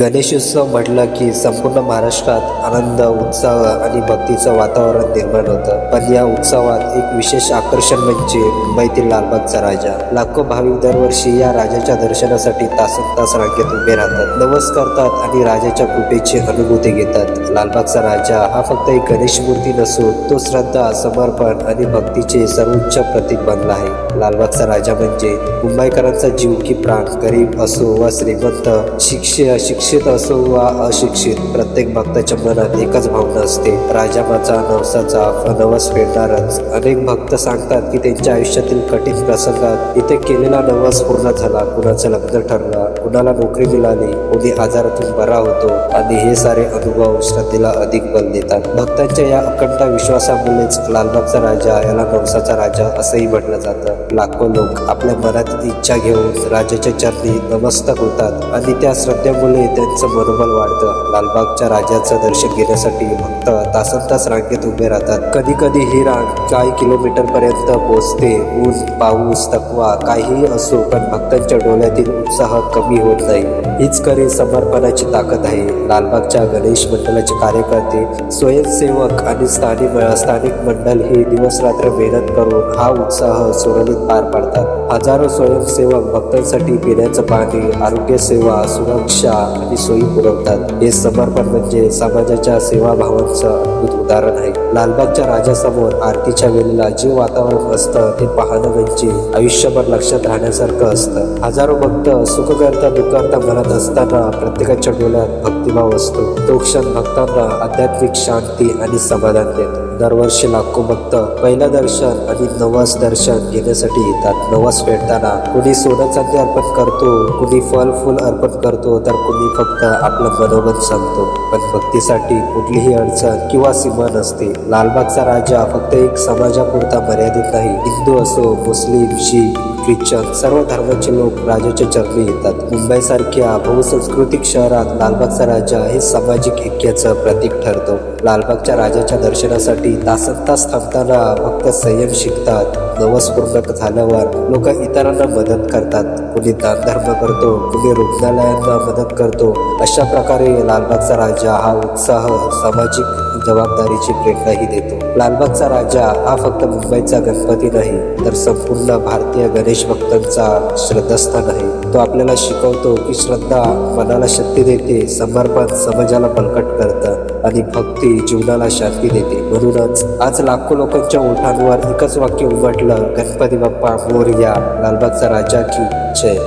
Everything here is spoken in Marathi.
गणेशोत्सव म्हटलं की संपूर्ण महाराष्ट्रात आनंद उत्साह आणि भक्तीचं वातावरण निर्माण होतं. पण या उत्सवात एक विशेष आकर्षण म्हणजे मुंबईतील लालबागचा राजा. लाखो भाविक दरवर्षी या राजाच्या दर्शनासाठी तासन तास रांगेत उभे राहतात. नवस करतात आणि राजाच्या कृपेची अनुभूती घेतात. लालबागचा राजा हा फक्त एक गणेश मूर्ती नसून तो श्रद्धा समर्पण आणि भक्तीचे सर्वोच्च प्रतीक बनला आहे. लालबागचा राजा म्हणजे मुंबईकरांचा जीव की प्राण. गरीब असो वा श्रीमंत शिक्षित अशिक्षित असो वा अशिक्षित प्रत्येक भक्ताच्या मनात एकच भावना असते. राजा माझा नवसाचा फनवस फेडणारच. अनेक भक्त सांगतात की त्यांच्या आयुष्यातील कठीण प्रसंगात इथे केलेला नवस पूर्ण झाला. कुणाचं लग्न ठरलं कुणाला नोकरी मिळाली कोणी आजारातून बरा होतो आणि हे सारे अनुभव श्रद्धेला अधिक बल देतात. भक्तांच्या या अखंड विश्वासामुळेच लालबागचा राजा याला नवसाचा राजा असंही म्हटलं जातं. लाखो लोक आपल्या मनातील इच्छा घेऊन राजाच्या चरणी नमस्तक होतात आणि त्या श्रद्धेमुळे त्यांचं मनोबल वाढतं. लालबागच्या राजाचं दर्शन घेण्यासाठी भक्त तासन तास रांगेत उभे राहतात. कधी कधी ही रांग काही किलोमीटर पर्यंत पोहोचते. ऊन पाऊस तकवा काहीही असो पण भक्तांच्या डोळ्यातील उत्साह कमी होत नाही हीच खरी समर्पणाची ताकद आहे. लालबागच्या गणेश मंडळाचे कार्यकर्ते स्वयंसेवक आणि स्थानिक स्थानिक मंडळ हे दिवस रात्र मेहनत करून हा उत्साह सुरळीत पार पाडतात. हजारो स्वयंसेवक भक्तांसाठी पिण्याचं पाणी आरोग्य सेवा सुरक्षा आणि सोयी पुरवतात. हे समर्पण म्हणजे समाजाच्या सेवाभावांचं अद्भुत उदाहरण आहे. लालबागच्या राजासमोर आरतीच्या वेळेला जे वातावरण असतं ते पाहणं म्हणजे आयुष्यभर लक्षात राहण्यासारखं असतं. हजारो भक्त सुखकर्ता दुखकर्ता म्हणत असताना प्रत्येकाच्या डोळ्यात भक्तिभाव असतो. तो क्षण भक्तांना आध्यात्मिक शांती आणि समाधान देतो. दरवर्षी लाखो भक्त पहिलं दर्शन आणि नवस दर्शन घेण्यासाठी येतात. नवस फेडताना कुणी सोनं चांदी अर्पण करतो कुणी फल फुल अर्पण करतो तर कुणी फक्त आपलं मनोमन सांगतो. पण भक्तीसाठी कुठलीही अडचण किंवा सीमा नसते. लालबागचा राजा फक्त एक समाजापुरता मर्यादित नाही. हिंदू असो मुस्लिम शीख ख्रिश्चन सर्व धर्माचे लोक राजाच्या चरणी येतात. मुंबईसारख्या बहुसंस्कृतिक शहरात लालबागचा राजा हे सामाजिक ऐक्याचं प्रतीक ठरतो. लालबागच्या राजाच्या दर्शनासाठी तासन तास थांबताना भक्त संयम शिकतात. नवस पूर्ण झाल्यावर लोक इतरांना मदत करतात. कुणी दानधर्म करतो कुणी रुग्णालयांना मदत करतो. अशा प्रकारे लालबागचा राजा हा उत्साह सामाजिक जबाबदारीची प्रेरणाही देतो. लालबागचा राजा हा फक्त मुंबईचा गणपती नाही तर संपूर्ण भारतीय गणेश भक्तांचा श्रद्धास्थान आहे. तो आपल्याला शिकवतो की श्रद्धा मनाला शक्ती देते समर्पण समाजाला बलकट करतं आणि भक्ती जीवनाला शांती देते. म्हणूनच आज लाखो लोकांच्या ओठांवर एकच वाक्य उमटलं गणपती बाप्पा मोर्या लालबागचा राजा की जय.